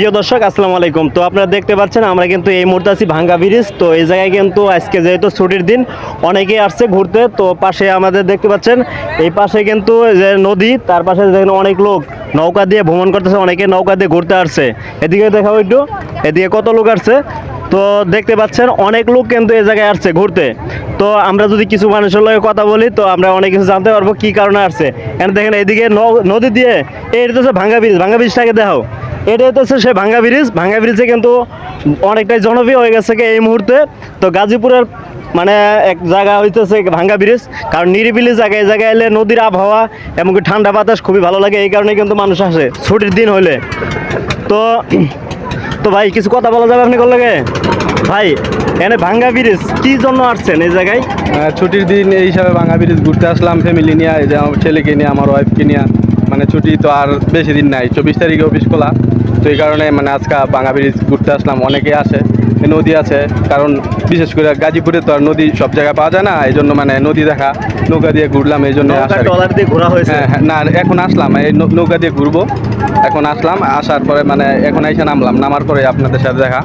প্রিয় দর্শক, আসসালামু আলাইকুম। তো আপনারা দেখতে পাচ্ছেন, আমরা কিন্তু এই মুহূর্তে আছি ভাঙ্গা ব্রিজ। তো এই জায়গায় কিন্তু আজকে যেহেতু ছুটির দিন, অনেকে আসছে ঘুরতে। তো পাশে আমাদের দেখতে পাচ্ছেন, এই পাশে কিন্তু যে নদী, তার পাশে দেখেন অনেক লোক নৌকা দিয়ে ভ্রমণ করতেছে, অনেকে নৌকা দিয়ে ঘুরতে আসছে। এদিকে দেখাবো একটু, এদিকে কত লোক আসছে? তো দেখতে পাচ্ছেন, অনেক লোক কিন্তু এই জায়গায় আসছে ঘুরতে। তো আমরা যদি কিছু মানুষের লগে কথা বলি, তো আমরা অনেক কিছু জানতে পারব কি কারণে আসছে। এখানে দেখেন, এদিকে নদী দিয়ে, এই হচ্ছে ভাঙ্গা ব্রিজ, ভাঙ্গা ব্রিজটাকে দেখাও। এটা হচ্ছে সে ভাঙ্গা ব্রিজ। ভাঙ্গা ব্রিজে কিন্তু অনেকটাই জনপ্রিয় হয়ে গেছে এই মুহূর্তে। তো গাজীপুরের মানে এক জায়গা হইতেছে ভাঙ্গা ব্রিজ। কারণ নিরিবিলি জায়গায় জায়গায় এলে নদীর আবহাওয়া এমনকি ঠান্ডা বাতাস খুবই ভালো লাগে, এই কারণে কিন্তু মানুষ আসে ছুটির দিন হইলে। তো তো ভাই, কিছু কথা বলা যাবে আপনি করলে ভাই এখানে ভাঙ্গা ব্রিজ কি জন্য আসছেন এই জায়গায়? ছুটির দিন এই হিসাবে ভাঙ্গা ব্রিজ ঘুরতে আসলাম ফ্যামিলি নিয়ে, এই যে আমার ছেলেকে নিয়ে, আমার ওয়াইফকে নিয়ে। মানে ছুটি তো আর বেশি দিন নাই। চব্বিশ তারিখে অফিস খোলা। তো এই কারণে মানে আজকে বাঙা ব্রিজ ঘুরতে আসলাম। অনেকে আসে। নদী আছে। কারণ বিশেষ করে গাজীপুরে তো আর নদী সব জায়গায় পাওয়া যায় না। এই জন্য মানে নদী দেখা নৌকা দিয়ে ঘুরলাম। এই জন্য দিয়ে ঘোরা হয়েছে। হ্যাঁ হ্যাঁ, না এখন আসলাম। এই নৌকা দিয়ে ঘুরবো। এখন আসলাম, আসার পরে মানে এখন এসে নামলাম, নামার পরে আপনাদের সাথে দেখা।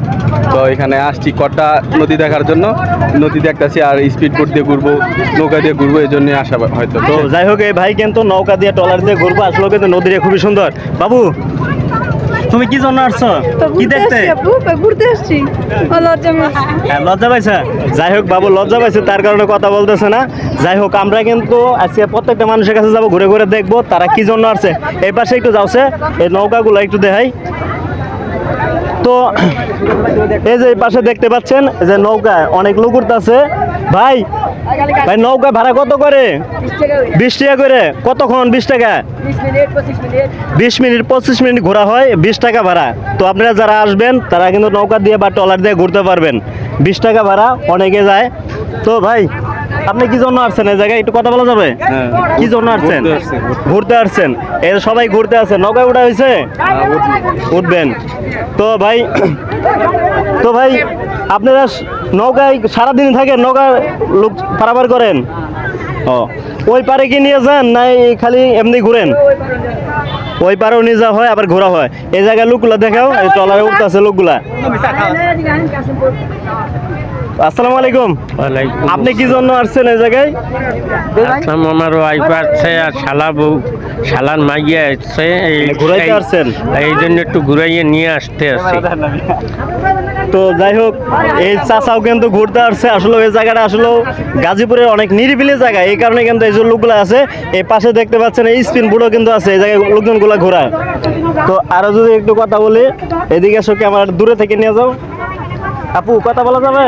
তো এখানে আসছি কটা নদী দেখার জন্য। নদী দেখতেছি আর স্পিড বোট দিয়ে ঘুরবো, নৌকা দিয়ে ঘুরবো, এই জন্যই আসা হয়তো। তো যাই হোক, এই ভাই কিন্তু নৌকা দিয়ে ট্রলার দিয়ে ঘুরবো আসলো কিন্তু নদীটা খুবই সুন্দর। বাবু তুমি কি জন্য আসছো? কি দেখতে? ঘুরতে আসছি। লজ্জা। হ্যাঁ লজ্জা পাইছে? যাই হোক বাবু লজ্জা পাইছে তার কারণে কথা বলতেছে না। যাই হোক আমরা কিন্তু আজকে প্রত্যেকটা মানুষের কাছে যাব ঘুরে ঘুরে দেখব তারা কি জন্য আসছে। এই পাশে একটু যাচ্ছে এই নৌকাগুলো একটু দেখাই। তো এই যে পাশে দেখতে পাচ্ছেন যে নৌকা অনেক লোক উঠতেছে। ভাই ভাই নৌকা ভাড়া কত করে? বিশ টাকা করে। কতক্ষণ বিশ টাকা? বিশ মিনিট পঁচিশ মিনিট ঘোরা হয় বিশ টাকা ভাড়া। তো আপনারা যারা আসবেন তারা কিন্তু নৌকা দিয়ে বা ট্রলার দিয়ে ঘুরতে পারবেন। বিশ টাকা ভাড়া অনেকে যায়। তো ভাই আপনি কি জন্য আসছেন? এই জায়গায় একটু কথা বলা যাবে? হ্যাঁ, কি জন্য আসছেন? ঘুরতে আসছি, ঘুরতে। ঘুরতে আসছেন। এই সবাই ঘুরতে আসছে নৌকায় উঠা হয়েছে? উঠবেন। তো ভাই তো ভাই আপনারা নৌকায় সারাদিন থাকেন? নৌকা লোক পারাপার করেন? ও ওই পারে কি নিয়ে যান না খালি এমনি ঘুরেন? ওই পারেও নিয়ে যাওয়া হয় আবার ঘোরা হয়। এই জায়গায় লোকগুলা দেখাও এই ট্রলারে উঠতেছে লোকগুলা। আসসালামু আলাইকুম। আপনি কি জন্য আসছেন এই জায়গায়? আসলাম আমার ওয়াইফ আছে আর শালা বউ শালার মাইয়া আসছে এই ঘুরাইতে আসছেন? এই জন্য একটু ঘুরাইয়ে নিয়ে আসতে আসি তো যাই হোক এই চাচাও কিন্তু ঘুরতে আসছে। আসলে এই জায়গাটা আসলে গাজীপুরের অনেক নিরিবিলি জায়গা। এই কারণে কিন্তু এই যে লোকগুলো আছে এই পাশে দেখতে পাচ্ছেন এই স্পিন বুড়ো কিন্তু আছে এই জায়গায় লোকজনগুলো ঘোরায়। তো আরও যদি একটু কথা বলি এদিকে এসো আমার দূরে থেকে নিয়ে যাও? আপু কথা বলা যাবে?